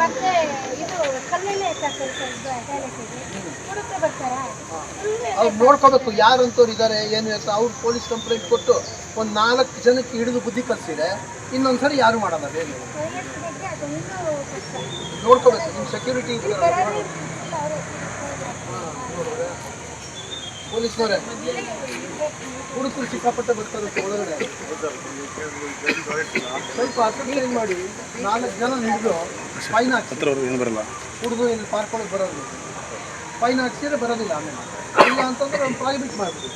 ಮತ್ತೆ ಇದು ಕಲ್ಲಲ್ಲೇ ಅವ್ರು ನೋಡ್ಕೋಬೇಕು ಯಾರಂತವ್ರು ಇದಾರೆ ಏನು ಅಂತ. ಅವ್ರು ಪೊಲೀಸ್ ಕಂಪ್ಲೇಂಟ್ ಕೊಟ್ಟು ಒಂದು ನಾಲ್ಕು ಜನಕ್ಕೆ ಹಿಡಿದು ಬುದ್ಧಿ ಕಲ್ಸಿದೆ ಇನ್ನೊಂದ್ಸರಿ ಯಾರು ಮಾಡಲ್ಲ ಏನು ನೋಡ್ಕೋಬೇಕು ನಿಮ್ಮ ಸೆಕ್ಯೂರಿಟಿ ಪೊಲೀಸ್ನವರೇ. ಹುಡುಗರು ಸಿಕ್ಕಾಪಟ್ಟೆ ಬರ್ತಾರೆ ಒಳಗಡೆ. ಸ್ವಲ್ಪ ಅಟೆಂಡ್ ಮಾಡಿ ನಾಲ್ಕು ಜನ ಹಿಡಿದು ಫೈನ್ ಹಾಕಿ. ಏನು ಬರಲ್ಲ? ಹುಡುಗರು ಇಲ್ಲಿ ಪಾರ್ಕೊಳಗೆ ಬರೋದು. ಫೈನ್ ಹಾಕ್ಸಿದ್ರೆ ಬರೋದಿಲ್ಲ ಆಮೇಲೆ. ಇಲ್ಲ ಅಂತಂದ್ರೆ ಒಂದು ಪ್ರೈವೇಟ್ ಮಾಡ್ತೀವಿ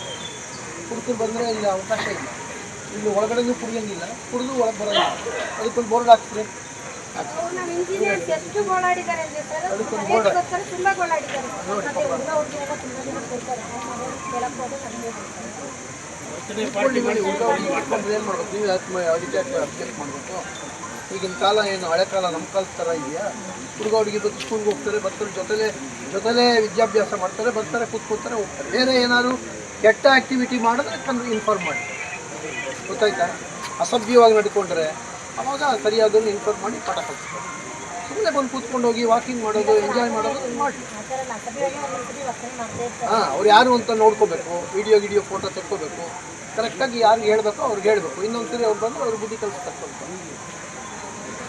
ಹುಡುಗರು ಬಂದರೆ ಇಲ್ಲಿ ಅವಕಾಶ ಇಲ್ಲ. ಇಲ್ಲಿ ಒಳಗಡೆನೂ ಕುಡಿಯೋಂಗಿಲ್ಲ. ಕುಡಿದು ಒಳಗೆ ಬರೋಲ್ಲ. ಅದಕ್ಕೊಂದು ಬೋರ್ಡ್ ಹಾಕ್ಸ್ರಿ. ಎಷ್ಟು ಗೋಳಾಡಿದ್ದಾರೆ ಅಂದ್ರೆ ಸರ್? ಅದಕ್ಕೊಂದು ಬೋರ್ಡ್ ಅದಕ್ಕೋಸ್ಕರ ತುಂಬಾ ಗೋಳಾಡಿದ್ದಾರೆ. ಮತ್ತೆ ಹುಡುಗ ಹುಡುಗಿಯೆಲ್ಲ ತುಂಬಾ ಜನ ಬರ್ತಾರೆ ಕೇಳಕ್ ಹೋದ್ರೆ ಕಡಿಮೆ ಇಟ್ಕೊಳ್ಳಿ ಮಾಡಿ ಹುಡುಗ ಹುಡುಗಿ ಇಟ್ಕೊಂಡ್ರೆ ಏನು ಮಾಡಬೇಕು? ನೀವು ಅದಕ್ಕೆ ಮಾಡಬೇಕು. ಈಗಿನ ಕಾಲ ಏನು ಹಳೆ ಕಾಲ ನಮ್ಮ ಕಾಲದ ಥರ ಇದೆಯಾ? ಹುಡುಗ ಹುಡುಗಿ ಬಂದು ಸ್ಕೂಲ್ಗೆ ಹೋಗ್ತಾರೆ, ಬರ್ತಾರೆ, ಜೊತೆಲೇ ಜೊತೆಲೇ ವಿದ್ಯಾಭ್ಯಾಸ ಮಾಡ್ತಾರೆ, ಬರ್ತಾರೆ ಕೂತ್ಕೋತಾರೆ ಹೋಗ್ತಾರೆ. ಬೇರೆ ಏನಾದ್ರು ಕೆಟ್ಟ ಆ್ಯಕ್ಟಿವಿಟಿ ಮಾಡಿದ್ರೆ ತಂದು ಇನ್ಫಾರ್ಮ್ ಮಾಡಿ. ಗೊತ್ತಾಯ್ತಾ? ಅಸಭ್ಯವಾಗಿ ನಡ್ಕೊಂಡ್ರೆ ಅವಾಗ ಸರಿಯಾದನ್ನು ಇನ್ಫಾರ್ಮ್ ಮಾಡಿ ಪಾಠ ಕಲಿಸ್ತಾರೆ ಸುಮ್ಮನೆ ಬಂದು ಕೂತ್ಕೊಂಡು ಹೋಗಿ ವಾಕಿಂಗ್ ಮಾಡೋದು ಎಂಜಾಯ್ ಮಾಡೋದು ಮಾಡಿ ಹಾಂ, ಅವ್ರು ಯಾರು ಅಂತ ನೋಡ್ಕೋಬೇಕು ವಿಡಿಯೋ ಗಿಡಿಯೋ ಫೋಟೋ ತೆಕ್ಕೋಬೇಕು. ಕರೆಕ್ಟಾಗಿ ಯಾರು ಹೇಳ್ಬೇಕು ಅವ್ರಿಗೆ ಹೇಳ್ಬೇಕು. ಇನ್ನೊಂದು ಸರಿ ಅವ್ರು ಬಂದು ಅವ್ರು ಬುದ್ಧಿ ಕೆಲಸ ಸ್ವಲ್ಪ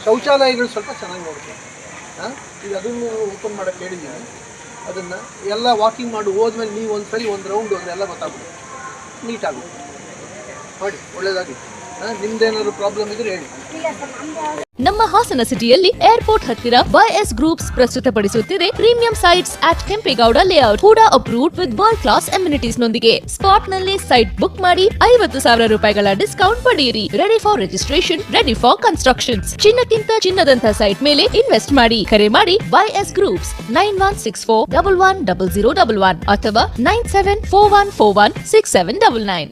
ಶೌಚಾಲಯಗಳು ಸ್ವಲ್ಪ ಚೆನ್ನಾಗಿ ನೋಡ್ಬೇಕು. ಹಾಂ, ಈಗ ಅದನ್ನು ಓಪನ್ ಮಾಡೋಕ್ಕೆ ಹೇಳಿದ್ದೀನಿ. ಅದನ್ನು ಎಲ್ಲ ವಾಕಿಂಗ್ ಮಾಡಿ, ಹೋದ್ಮೇಲೆ ನೀವು ಒಂದು ಸರಿ ಒಂದು ರೌಂಡ್ ಹೋದ್ರೆ ಎಲ್ಲ ಗೊತ್ತಾಗುತ್ತೆ ನೀಟಾಗುತ್ತೆ ಮಾಡಿ ಒಳ್ಳೇದಾಗಿ ಹಾಂ ನಿಮ್ದೇನಾದ್ರು ಪ್ರಾಬ್ಲಮ್ ಇದ್ರೆ ಹೇಳಿ. ನಮ್ಮ ಹಾಸನ ಸಿಟಿಯಲ್ಲಿ ಏರ್ಪೋರ್ಟ್ ಹತ್ತಿರ YS groups ಪ್ರಸ್ತುತಪಡಿಸುತ್ತಿದೆ premium sites at Kempegowda layout ಕೂಡ approved with world class amenities ನೊಂದಿಗೆ. ಸ್ಪಾಟ್ನಲ್ಲಿ ಸೈಟ್ ಬುಕ್ ಮಾಡಿ ಐವತ್ತು ಸಾವಿರ ರೂಪಾಯಿಗಳ ಡಿಸ್ಕೌಂಟ್ ಪಡೆಯಿರಿ. Ready for registration ready for construction ಚಿನ್ನಕ್ಕಿಂತ ಚಿನ್ನದಂತ ಸೈಟ್ ಮೇಲೆ ಇನ್ವೆಸ್ಟ್ ಮಾಡಿ. ಕರೆ ಮಾಡಿ YS groups nine one six four double one double zero double one ಅಥವಾ nine seven four one four one six seven double nine.